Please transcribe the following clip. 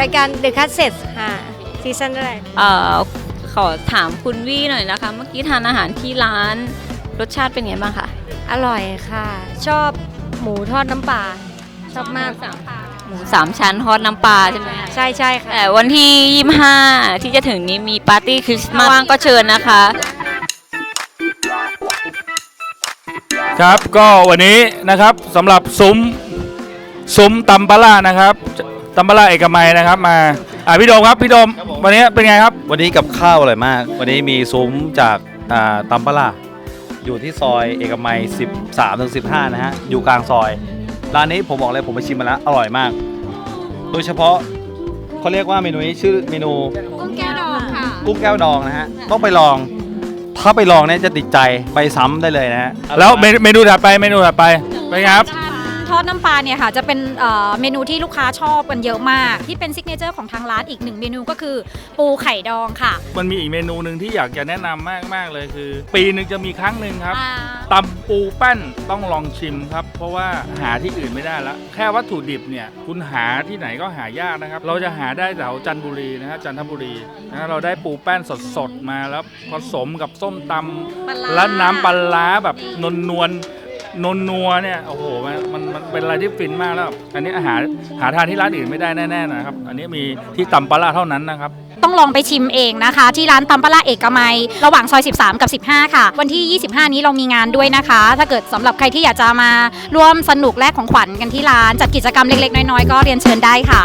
รายการ The Cassette ค่ะซีซั่นแรกเอ่อขอถามคุณวี่หน่อยนะคะ เมื่อกี้ทานอาหารที่ร้านรสชาติเป็นไงบ้างคะอร่อยค่ะ ชอบหมูทอดน้ำปลาชอบมากหมูสามชั้นทอดน้ำปลาใช่ไหมคะใช่ใช่ค่ะแต่วันที่25ที่จะถึงนี้มีปาร์ตี้คริสต์มาสว่างก็เชิญนะคะ ครับก็วันนี้นะครับสำหรับซุ้มซุ้มตำปลาร่านะครับ ตำปลาร่าเอกมัยนะครับมาอ่าพี่โดมครับพี่โดมวันนี้เป็นไงครับ วันนี้กับข้าวอร่อยมาก วันนี้มีซุ้มจากอ่าตัมปะล่าอยู่ที่ซอยเอกมัย 13ถึง15 นะฮะ อยู่กลางซอย ร้านนี้ผมบอกเลยผมไปชิมมาแล้ว อร่อยมาก โดยเฉพาะเขาเรียกว่าเมนูนี้ชื่อเมนูกุ้งแก้วดองค่ะ กุ้งแก้วดองนะฮะ ต้องไปลอง ถ้าไปลองเนี่ยจะติดใจไปซ้ำได้เลยนะฮะแล้วเมนูเมนูถัดไปเมนูถัดไปเป็นไงครับ ทอดน้ำปลาเนี่ยค่ะจะเป็นเอ่อเมนูที่ลูกค้าชอบกันเยอะมาก ที่เป็นซิกเนเจอร์ของทางร้านอีกหนึ่งเมนูก็คือ ปูไข่ดองค่ะมันมีอีกเมนูหนึ่งที่อยากจะแนะนำมากมาก ๆ เลยคือ ปีหนึ่งจะมีครั้งหนึ่งครับอ่าตำปูแป้นต้องลองชิมครับ เพราะว่าหาที่อื่นไม่ได้ละแค่วัตถุดิบเนี่ยคุณหาที่ไหนก็หายากนะครับ เราจะหาได้แถวจันทบุรีนะฮะจันทบุรีนะเราได้ปูแป้นสดๆมาแล้วผสมกับส้มตำ ปลาร้า แล้วน้ำปลาร้าแบบนวล นนนัวเนี่ยโอ้โหมันมันมันเป็นอะไรที่ฟินมากแล้ว อันนี้อาหารหาทานที่ร้านอื่นไม่ได้แน่ๆนะครับ อันนี้มีที่ตำปลาร้าเท่านั้นนะครับ ต้องลองไปชิมเองนะคะ ที่ร้านตำปลาร้าเอกมัย ระหว่างซอย 13 กับ 15 ค่ะ วันที่ 25 นี้เรามีงานด้วยนะคะ ถ้าเกิดสำหรับใครที่อยากจะมาร่วมสนุกแลกของขวัญกันที่ร้าน จัดกิจกรรมเล็กๆ น้อยๆ ก็เรียนเชิญได้ค่ะ